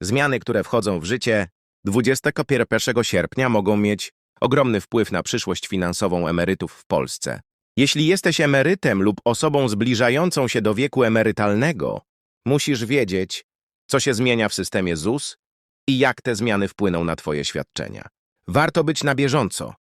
Zmiany, które wchodzą w życie 21 sierpnia mogą mieć ogromny wpływ na przyszłość finansową emerytów w Polsce. Jeśli jesteś emerytem lub osobą zbliżającą się do wieku emerytalnego, musisz wiedzieć, co się zmienia w systemie ZUS i jak te zmiany wpłyną na Twoje świadczenia. Warto być na bieżąco,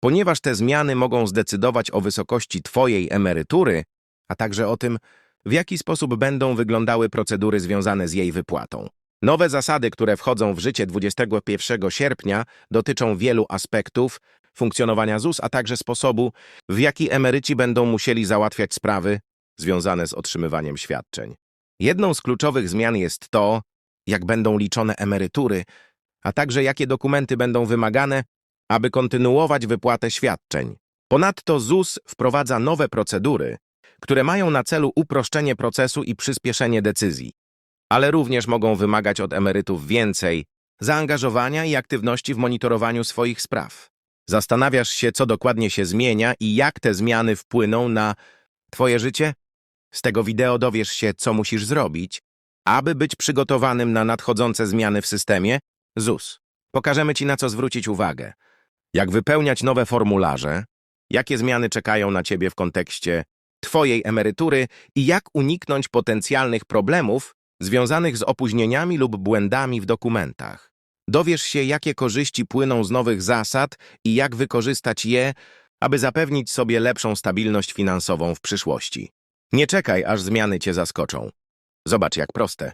ponieważ te zmiany mogą zdecydować o wysokości Twojej emerytury, a także o tym, w jaki sposób będą wyglądały procedury związane z jej wypłatą. Nowe zasady, które wchodzą w życie 21 sierpnia, dotyczą wielu aspektów funkcjonowania ZUS, a także sposobu, w jaki emeryci będą musieli załatwiać sprawy związane z otrzymywaniem świadczeń. Jedną z kluczowych zmian jest to, jak będą liczone emerytury, a także jakie dokumenty będą wymagane, aby kontynuować wypłatę świadczeń. Ponadto ZUS wprowadza nowe procedury, które mają na celu uproszczenie procesu i przyspieszenie decyzji, ale również mogą wymagać od emerytów więcej zaangażowania i aktywności w monitorowaniu swoich spraw. Zastanawiasz się, co dokładnie się zmienia i jak te zmiany wpłyną na Twoje życie? Z tego wideo dowiesz się, co musisz zrobić, aby być przygotowanym na nadchodzące zmiany w systemie ZUS. Pokażemy Ci, na co zwrócić uwagę, jak wypełniać nowe formularze, jakie zmiany czekają na Ciebie w kontekście Twojej emerytury i jak uniknąć potencjalnych problemów związanych z opóźnieniami lub błędami w dokumentach. Dowiesz się, jakie korzyści płyną z nowych zasad i jak wykorzystać je, aby zapewnić sobie lepszą stabilność finansową w przyszłości. Nie czekaj, aż zmiany Cię zaskoczą. Zobacz, jak proste.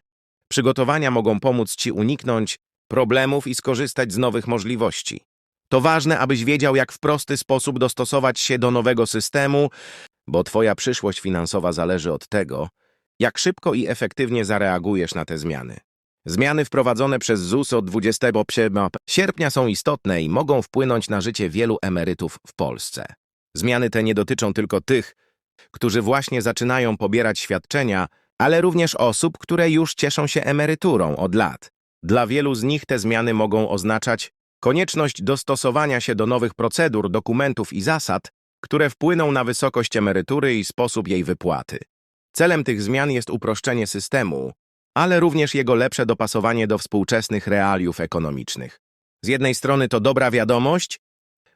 Przygotowania mogą pomóc Ci uniknąć problemów i skorzystać z nowych możliwości. To ważne, abyś wiedział, jak w prosty sposób dostosować się do nowego systemu, bo Twoja przyszłość finansowa zależy od tego, jak szybko i efektywnie zareagujesz na te zmiany. Zmiany wprowadzone przez ZUS od 27 sierpnia są istotne i mogą wpłynąć na życie wielu emerytów w Polsce. Zmiany te nie dotyczą tylko tych, którzy właśnie zaczynają pobierać świadczenia, ale również osób, które już cieszą się emeryturą od lat. Dla wielu z nich te zmiany mogą oznaczać konieczność dostosowania się do nowych procedur, dokumentów i zasad, które wpłyną na wysokość emerytury i sposób jej wypłaty. Celem tych zmian jest uproszczenie systemu, ale również jego lepsze dopasowanie do współczesnych realiów ekonomicznych. Z jednej strony to dobra wiadomość,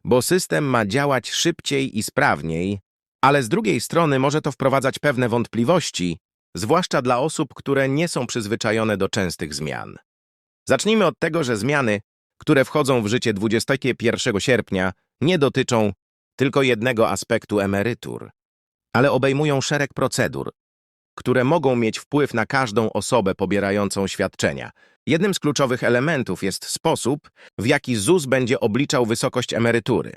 bo system ma działać szybciej i sprawniej, ale z drugiej strony może to wprowadzać pewne wątpliwości, zwłaszcza dla osób, które nie są przyzwyczajone do częstych zmian. Zacznijmy od tego, że zmiany, które wchodzą w życie 21 sierpnia, nie dotyczą tylko jednego aspektu emerytur, ale obejmują szereg procedur, które mogą mieć wpływ na każdą osobę pobierającą świadczenia. Jednym z kluczowych elementów jest sposób, w jaki ZUS będzie obliczał wysokość emerytury.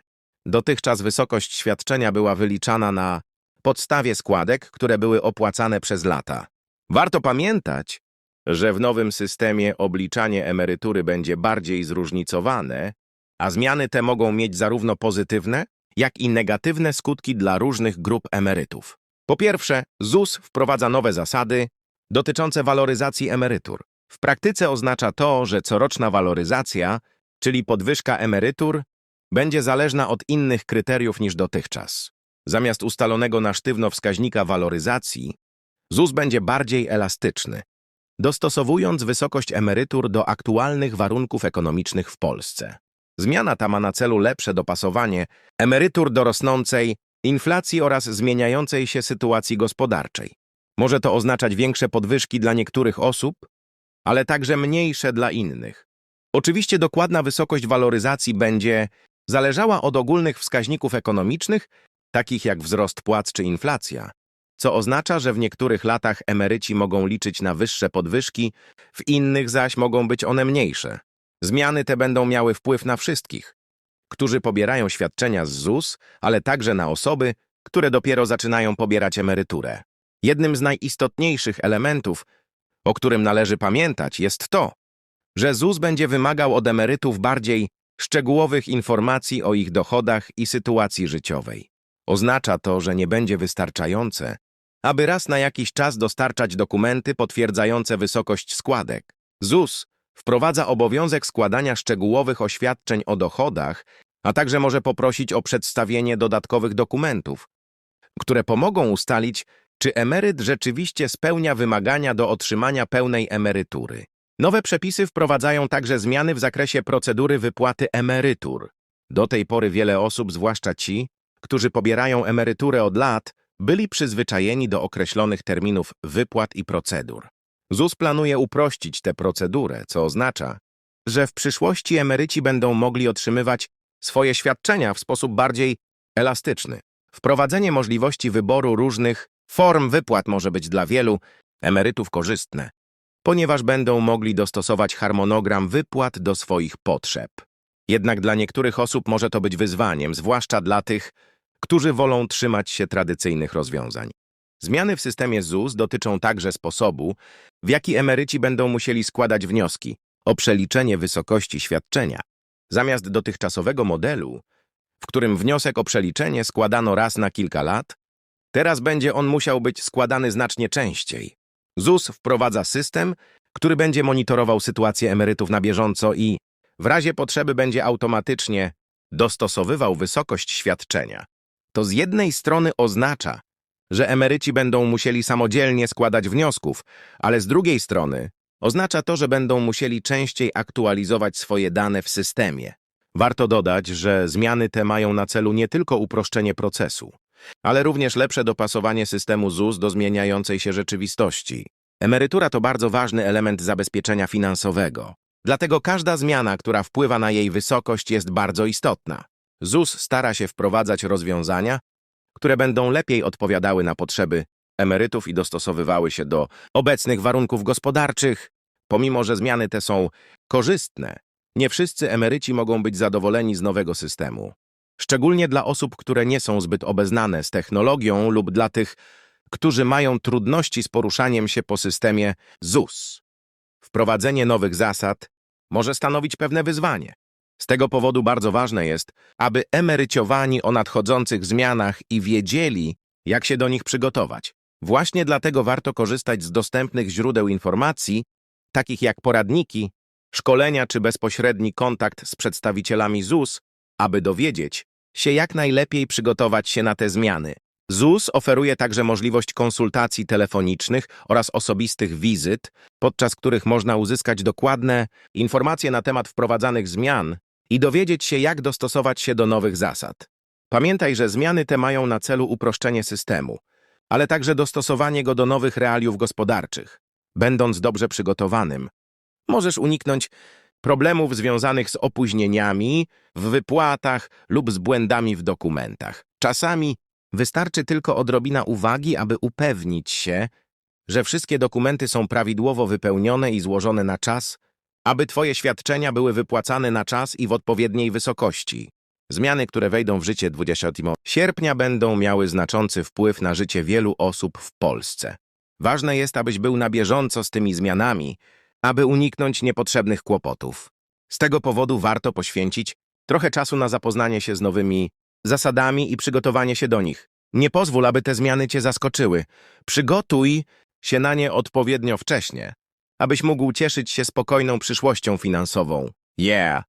Dotychczas wysokość świadczenia była wyliczana na podstawie składek, które były opłacane przez lata. Warto pamiętać, że w nowym systemie obliczanie emerytury będzie bardziej zróżnicowane, a zmiany te mogą mieć zarówno pozytywne, jak i negatywne skutki dla różnych grup emerytów. Po pierwsze, ZUS wprowadza nowe zasady dotyczące waloryzacji emerytur. W praktyce oznacza to, że coroczna waloryzacja, czyli podwyżka emerytur, będzie zależna od innych kryteriów niż dotychczas. Zamiast ustalonego na sztywno wskaźnika waloryzacji, ZUS będzie bardziej elastyczny, dostosowując wysokość emerytur do aktualnych warunków ekonomicznych w Polsce. Zmiana ta ma na celu lepsze dopasowanie emerytur do rosnącej inflacji oraz zmieniającej się sytuacji gospodarczej. Może to oznaczać większe podwyżki dla niektórych osób, ale także mniejsze dla innych. Oczywiście dokładna wysokość waloryzacji będzie zależała od ogólnych wskaźników ekonomicznych, takich jak wzrost płac czy inflacja, co oznacza, że w niektórych latach emeryci mogą liczyć na wyższe podwyżki, w innych zaś mogą być one mniejsze. Zmiany te będą miały wpływ na wszystkich, którzy pobierają świadczenia z ZUS, ale także na osoby, które dopiero zaczynają pobierać emeryturę. Jednym z najistotniejszych elementów, o którym należy pamiętać, jest to, że ZUS będzie wymagał od emerytów bardziej szczegółowych informacji o ich dochodach i sytuacji życiowej. Oznacza to, że nie będzie wystarczające, aby raz na jakiś czas dostarczać dokumenty potwierdzające wysokość składek. ZUS wprowadza obowiązek składania szczegółowych oświadczeń o dochodach, a także może poprosić o przedstawienie dodatkowych dokumentów, które pomogą ustalić, czy emeryt rzeczywiście spełnia wymagania do otrzymania pełnej emerytury. Nowe przepisy wprowadzają także zmiany w zakresie procedury wypłaty emerytur. Do tej pory wiele osób, zwłaszcza ci, którzy pobierają emeryturę od lat, byli przyzwyczajeni do określonych terminów wypłat i procedur. ZUS planuje uprościć tę procedurę, co oznacza, że w przyszłości emeryci będą mogli otrzymywać swoje świadczenia w sposób bardziej elastyczny. Wprowadzenie możliwości wyboru różnych form wypłat może być dla wielu emerytów korzystne, ponieważ będą mogli dostosować harmonogram wypłat do swoich potrzeb. Jednak dla niektórych osób może to być wyzwaniem, zwłaszcza dla tych, którzy wolą trzymać się tradycyjnych rozwiązań. Zmiany w systemie ZUS dotyczą także sposobu, w jaki emeryci będą musieli składać wnioski o przeliczenie wysokości świadczenia. Zamiast dotychczasowego modelu, w którym wniosek o przeliczenie składano raz na kilka lat, teraz będzie on musiał być składany znacznie częściej. ZUS wprowadza system, który będzie monitorował sytuację emerytów na bieżąco i w razie potrzeby będzie automatycznie dostosowywał wysokość świadczenia. To z jednej strony oznacza, że emeryci będą musieli samodzielnie składać wniosków, ale z drugiej strony oznacza to, że będą musieli częściej aktualizować swoje dane w systemie. Warto dodać, że zmiany te mają na celu nie tylko uproszczenie procesu, ale również lepsze dopasowanie systemu ZUS do zmieniającej się rzeczywistości. Emerytura to bardzo ważny element zabezpieczenia finansowego. Dlatego każda zmiana, która wpływa na jej wysokość, jest bardzo istotna. ZUS stara się wprowadzać rozwiązania, które będą lepiej odpowiadały na potrzeby emerytów i dostosowywały się do obecnych warunków gospodarczych. Pomimo, że zmiany te są korzystne, nie wszyscy emeryci mogą być zadowoleni z nowego systemu. Szczególnie dla osób, które nie są zbyt obeznane z technologią lub dla tych, którzy mają trudności z poruszaniem się po systemie ZUS. Wprowadzenie nowych zasad może stanowić pewne wyzwanie. Z tego powodu bardzo ważne jest, aby emeryciowani o nadchodzących zmianach i wiedzieli, jak się do nich przygotować. Właśnie dlatego warto korzystać z dostępnych źródeł informacji, takich jak poradniki, szkolenia czy bezpośredni kontakt z przedstawicielami ZUS, aby dowiedzieć się, jak najlepiej przygotować się na te zmiany. ZUS oferuje także możliwość konsultacji telefonicznych oraz osobistych wizyt, podczas których można uzyskać dokładne informacje na temat wprowadzanych zmian i dowiedzieć się, jak dostosować się do nowych zasad. Pamiętaj, że zmiany te mają na celu uproszczenie systemu, ale także dostosowanie go do nowych realiów gospodarczych. Będąc dobrze przygotowanym, możesz uniknąć problemów związanych z opóźnieniami w wypłatach lub z błędami w dokumentach. Czasami wystarczy tylko odrobina uwagi, aby upewnić się, że wszystkie dokumenty są prawidłowo wypełnione i złożone na czas, aby Twoje świadczenia były wypłacane na czas i w odpowiedniej wysokości. Zmiany, które wejdą w życie 20 sierpnia będą miały znaczący wpływ na życie wielu osób w Polsce. Ważne jest, abyś był na bieżąco z tymi zmianami, aby uniknąć niepotrzebnych kłopotów. Z tego powodu warto poświęcić trochę czasu na zapoznanie się z nowymi zasadami i przygotowanie się do nich. Nie pozwól, aby te zmiany cię zaskoczyły. Przygotuj się na nie odpowiednio wcześnie, abyś mógł cieszyć się spokojną przyszłością finansową. Yeah!